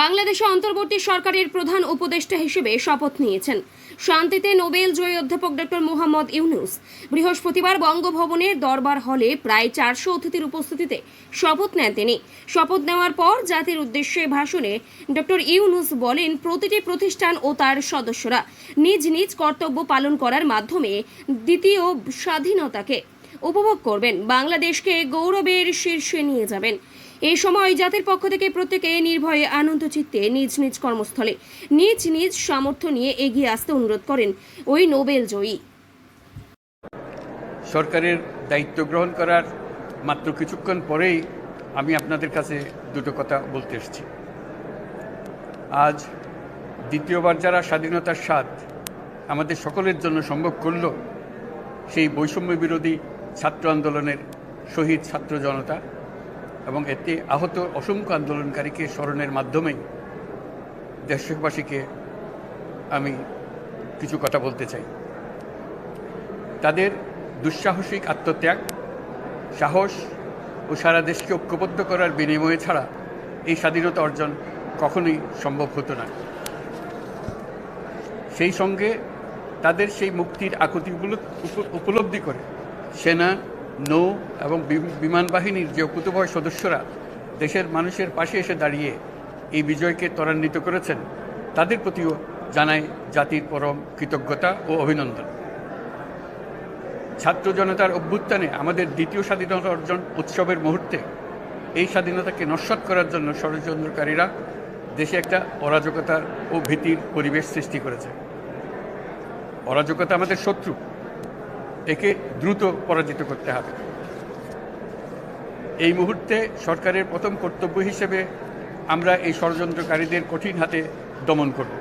বাংলাদেশে অন্তর্বর্তী সরকারের প্রধান উপদেষ্টা হিসেবে শপথ নিয়েছেন। শান্তিতে নোবেল জয়ী অধ্যাপক ডক্টর মোহাম্মদ ইউনুস। বৃহস্পতিবার বঙ্গভবনের দরবার হলে প্রায় চারশো অতিথির উপস্থিতিতে শপথ নেন তিনি। শপথ নেওয়ার পর জাতির উদ্দেশ্যে ভাষণে ডক্টর ইউনুস বলেন, প্রতিটি প্রতিষ্ঠান ও তার সদস্যরা নিজ নিজ কর্তব্য পালন করার মাধ্যমে দ্বিতীয় স্বাধীনতাকে উপভোগ করবেন। বাংলাদেশকে গৌরবের শীর্ষে নিয়ে যাবেন। এই সময় জাতির পক্ষ থেকে প্রত্যেকে নির্ভয়ে আনন্দ চিত্তে নিজ নিজ কর্মস্থলে, নিজ নিজ সামর্থ্য নিয়ে এগিয়ে আসতে অনুরোধ করেন ওই নোবেল জয়ী। সরকারের দায়িত্ব গ্রহণ করার মাত্র কিছুক্ষণ পরেই আমি আপনাদের কাছে দুটো কথা বলতে এসেছি। আজ দ্বিতীয়বার যারা স্বাধীনতার স্বাদ আমাদের সকলের জন্য সম্ভব করল, সেই বৈষম্য বিরোধী ছাত্র আন্দোলনের শহীদ ছাত্র জনতা এবং এতে আহত অসংখ্য আন্দোলনকারীকে স্মরণের মাধ্যমেই দেশবাসীকে আমি কিছু কথা বলতে চাই। তাদের দুঃসাহসিক আত্মত্যাগ, সাহস ও সারা দেশকে ঐক্যবদ্ধ করার বিনিময়ে ছাড়া এই স্বাধীনতা অর্জন কখনোই সম্ভব হতো না। সেই সঙ্গে তাদের সেই মুক্তির আকুতিগুলো উপ- উপলব্ধি করে সেনা, নৌ এবং বিমান বাহিনীর যে অকুতভয় সদস্যরা দেশের মানুষের পাশে এসে দাঁড়িয়ে এই বিজয়কে ত্বরান্বিত করেছেন, তাদের প্রতিও জানাই জাতির পরম কৃতজ্ঞতা ও অভিনন্দন। ছাত্র জনতার অভ্যুত্থানে আমাদের দ্বিতীয় স্বাধীনতা অর্জন উৎসবের মুহূর্তে এই স্বাধীনতাকে নস্বাত করার জন্য ষড়যন্ত্রকারীরা দেশে একটা অরাজকতার ও ভীতির পরিবেশ সৃষ্টি করেছে। অরাজকতা আমাদের শত্রু। একে দ্রুত পরাজিত করতে হবে। এই মুহূর্তে সরকারের প্রথম কর্তব্য হিসেবে আমরা এই ষড়যন্ত্রকারীদের কঠিন হাতে দমন করব।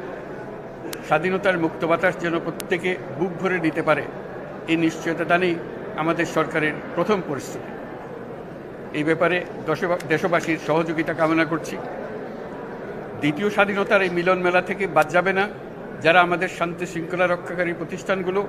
স্বাধীনতার মুক্ত বাতাস যেন প্রত্যেকে বুক ভরে নিতে পারে, এই নিশ্চয়তা দানেই আমাদের সরকারের প্রথম পরিস্থিতি। এই ব্যাপারে দেশবাসীর সহযোগিতা কামনা করছি। দ্বিতীয় স্বাধীনতার এই মিলন মেলা থেকে বাদ যাবে না। যারা আমাদের শান্তি শৃঙ্খলা রক্ষাকারী প্রতিষ্ঠানগুলো